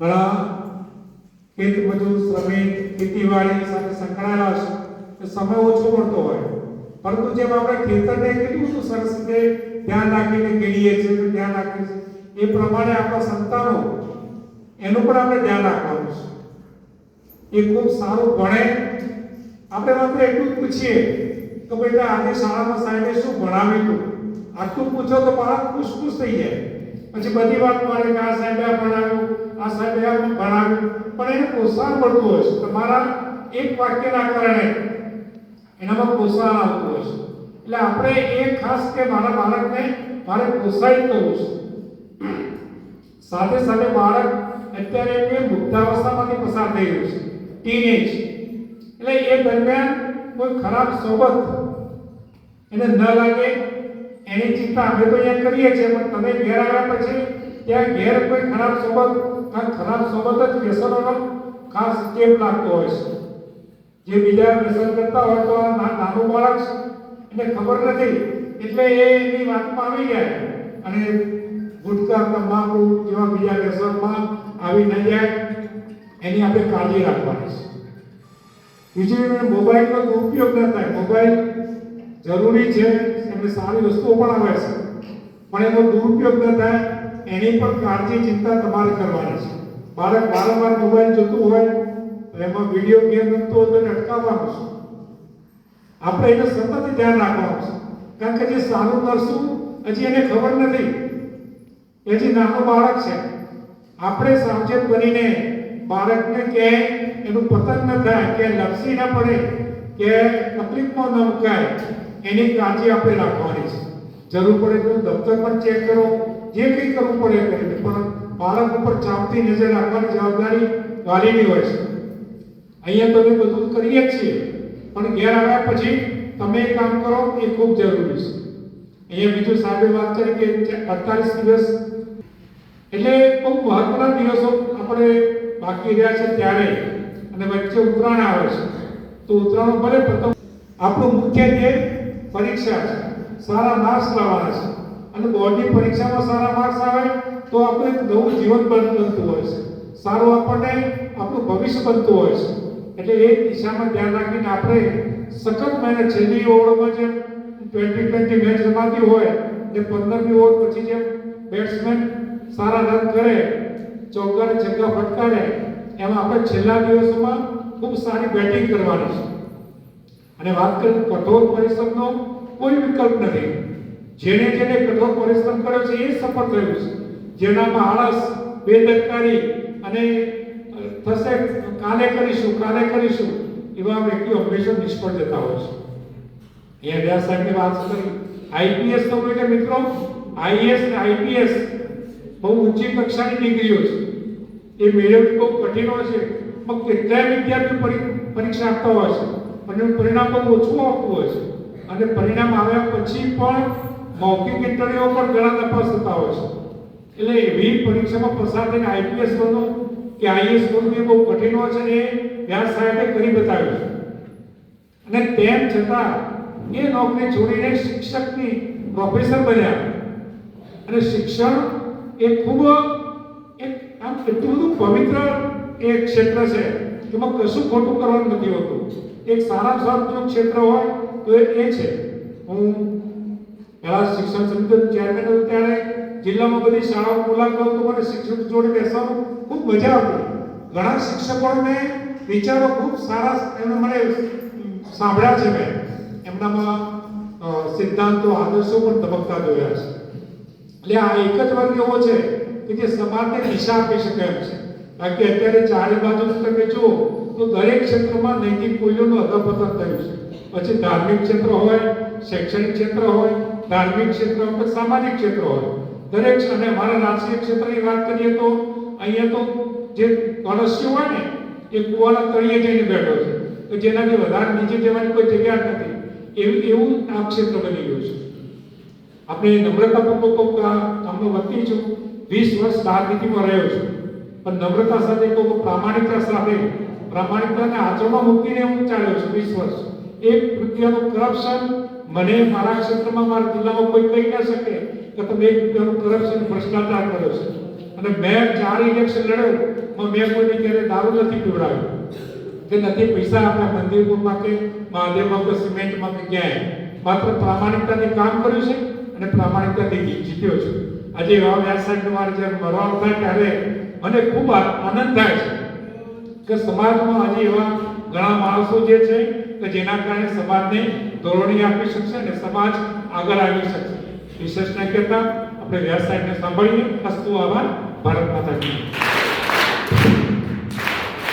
ઘણા ખેત મજૂર, શ્રમિક, ખેતીવાડી સાથે સંકળાયેલા છે. તો સમય ઓછો પડતો હોય. પરંતુ જેમ આપણે ખેતરને કેટલું બધું સરસ રીતે ધ્યાન રાખીને કેળીએ છીએ ધ્યાન રાખીએ છીએ. એ પ્રમાણે આપણા સંતાનો, એનું પણ આપણે ધ્યાન રાખવાનું છે. એ ખૂબ સારું ભણે. આપણે માત્ર એટલું જ પૂછીએ કે બેટા આજે શાળામાં સાહેબે શું ભણાવ્યું હતું? આટલું પૂછો તો બાળક ખુશ ખુશ થઈ જાય. પછી બધી વાત મારે કે આ સાહેબે ભણાવ્યું. આ સાહેબે આ ભણાવ્યું. પણ એને પ્રોત્સાહન મળતું હોય છે. તમારા એક વાક્યના કારણે એનામાં પ્રોત્સાહન આવતું હોય છે. એટલે આપણે એ ખાસ કે મારા બાળકને મારે પ્રોત્સાહિત કરવું છે. સાથે સાથે બાળક અત્યારે એ વૃદ્ધાવસ્થામાંથી પસાર થઈ રહ્યું છે. ટીનેજ એટલે એ દરમિયાન કોઈ ખરાબ સોબત એને ન લાગે. એની ચિંતા અમે તો અહીંયા કરીએ છીએ, પણ તમે ઘેર આવ્યા પછી ત્યાં ઘેર કોઈ ખરાબ સોબત કાં ખરાબ સોબત જ વ્યસનોનો ખાસ ચેપ લાગતો હોય છે? જે બીજા વ્યસન કરતા હોય તો આ નાનું બાળક છે. એને ખબર નથી. એટલે એ એની વાતમાં આવી જાય. અને ગુટકા, તમાકુ જેવા બીજા વ્યસનમાં આવી ન જાય. એની આપણે કાળજી રાખવાની છે. બીજું મોબાઈલનો દુરુપયોગ ન થાય. મોબાઈલ જરૂરી છે. એમને સારી વસ્તુઓ પણ આવે છે. પણ એનો દુરુપયોગ ન થાય. એની પણ કાળજી ચિંતા તમારે કરવાની છે. બાળક વારંવાર મોબાઈલ જોતું હોય તો એમાં વીડિયો ગેમ રમતો હોય તો અટકાવવાનું છે. આપણે એને સતત ધ્યાન રાખવાનું છે. કારણ કે જે સારું કરશું હજી એને ખબર નથી. હજી નાનો બાળક છે, આપણે સાવચેત બનીને બાળકને કે એનું પતન ન થાય, કે લપસી ન પડે, કે તકલીફમાં ન મુકાય એની કાળજી આપણે રાખવાની છે. જરૂર પડે તો દફતર પણ ચેક કરો. જે કંઈ કરવું પડે એ પણ બાળક ઉપર ચાપતી નજર રાખવાની જવાબદારી વાલીની હોય છે. અહીંયા તો અમે બધું કરીએ જ છીએ. પણ ઘેર આવ્યા પછી તમે એ કામ કરો, એ ખૂબ જરૂરી છે. અહીંયા બીજું સાહેબે વાત કરી કે અડતાલીસ દિવસ એટલે બહુ મહત્વના દિવસો આપણે બાકી રહ્યા છે ત્યારે. અને વચ્ચે ઉત્તરાયણ આવે છે. તો ઉત્તરાયણ ભલે પ્રથમ આપણું મુખ્ય ધ્યેય પરીક્ષા છે. સારા માર્ક્સ લાવવાના છે. અને બોર્ડની પરીક્ષામાં સારા માર્ક્સ આવે તો આપણે નવું જીવન બન- બનતું હોય છે. સારું આપણને આપણું ભવિષ્ય બનતું હોય છે. એટલે એ દિશામાં ધ્યાન રાખીને આપણે સખત મહેનત છેલ્લી ઓવરમાં જેમ ટ્વેન્ટી ટ્વેન્ટી મેચ રમાતી હોય ને પંદરમી ઓવર પછી જેમ બેટ્સમેન સારા રન કરે ચોક્કાને છગ્ગા ફટકારે, એમાં આપણે છેલ્લા દિવસોમાં ખૂબ સારી બેટિંગ કરવાની છે. અને વાત કરીએ કઠોર પરિશ્રમનો કોઈ વિકલ્પ નથી. જેને જેને કઠોર પરિશ્રમ કર્યો છે એ સફળ થયો છે. જેનામાં આળસ, બેદરકારી અને થશે, કાલે કરીશું કાલે કરીશું એવા વ્યક્તિઓ હંમેશા નિષ્ફળ જતા હોય છે. અહીંયા વ્યાસ સાહેબની વાત કરી આઈપીએસ તો એટલે મિત્રો, આઈએસ ને આઈપીએસ બહુ ઊંચી કક્ષાની ડિગ્રીઓ છે. એ મેળવવી બહુ કઠિન હોય છે. પણ કેટલાય વિદ્યાર્થીઓ પરીક્ષા આપતા હોય છે. અને પરિણામ બહુ ઓછું આવતું હોય છે. અને પરિણામ આવ્યા પછી પણ મૌખિક ઇન્ટરવ્યુ પણ ઘણા તપાસ થતા હોય છે. એટલે એવી પરીક્ષામાં પસાર થઈને આઈપીએસ બનવું કે આઈએસ બનવું એ બહુ કઠિન હોય છે ને વ્યાસ સાહેબે કરી બતાવ્યું છે. અને તેમ છતાં, એ નોકરી છોડીને શિક્ષકની પ્રોફેસર બન્યા. અને શિક્ષણ એ ખૂબ એક આમ એટલું બધું પવિત્ર એક ક્ષેત્ર છે, એમાં કશું ખોટું કરવાનું નથી હોતું. એક સારા સારું ક્ષેત્ર હોય, તો એ છે. હું પહેલા શિક્ષણ સમિતિ ચેરમેન હતો ત્યારે જિલ્લામાં બધી શાળાઓ મુલાકાત તો મને શિક્ષક જોડે બેસવાનું ખૂબ મજા આવતી. ઘણા શિક્ષકોને વિચારો ખૂબ સારા એમને મને સાંભળ્યા છે મેં. એમનામાં સિદ્ધાંતો, આદર્શો પણ તબકતા જોયા છે. એટલે આ એક જ વર્ગ એવો છે કે જે સમાજને દિશા આપી શકે એમ છે. કારણ કે અત્યારે ચારે બાજુ તમે જુઓ તો દરેક ક્ષેત્રમાં નૈતિક મૂલ્યોનું અધપતન થયું છે. પછી ધાર્મિક ક્ષેત્ર હોય, શૈક્ષણિક ક્ષેત્ર હોય, ધાર્મિક ક્ષેત્ર હોય કે સામાજિક ક્ષેત્ર હોય. દરેક અને અમારા રાજકીય ક્ષેત્રની વાત કરીએ તો અહીંયા તો જે મનુષ્ય હોય ને, એ કુવાના તળિયે જઈને બેઠો છે. તો જેનાથી વધારે નીચે જવાની કોઈ જગ્યા નથી. એવું એવું આ ક્ષેત્ર બની ગયું છે. આપણે નમ્રતાપૂર્વક ગામનો વતની છું. વીસ વર્ષ રાજનીતિમાં રહ્યો છું. પણ નમ્રતા સાથે કોઈ પ્રામાણિકતા સાથે, પ્રામાણિકતાને આચરણમાં મૂકીને હું ચાલ્યો છું વીસ વર્ષ. એક રૂપિયાનું કરપ્શન મને મારા ક્ષેત્રમાં, મારા જિલ્લામાં કોઈ કહી ન શકે કે તમે એક રૂપિયાનું કરપ્શન ભ્રષ્ટાચાર કર્યો છે. અને મેં ચાર ઇલેક્શન લડ્યો મેં કોઈને ક્યારે દારૂ નથી પીવડાવ્યો. કે નથી, પૈસા આપણા મંદિરમાં કે મહાદેવમાં કે સિમેન્ટમાં કે ક્યાંય. માત્ર પ્રામાણિકતાથી કામ કર્યું છે અને પ્રામાણિકતાથી જીત્યો છે. આજે એવા વ્યાસંગ મારે જ્યારે મરવાનું થાય ત્યારે મને ખૂબ આનંદ થાય છે કે સમાજમાં આજે એવા ઘણા માણસો જે છે કે જેના કારણે સમાજને ધોરણી આપી શકશે અને સમાજ આગળ આવી શકશે વિશેષ ન કહેતા આપણે વ્યવસાયને સાંભળીએ અસ્તુ આભાર ભારત માતા.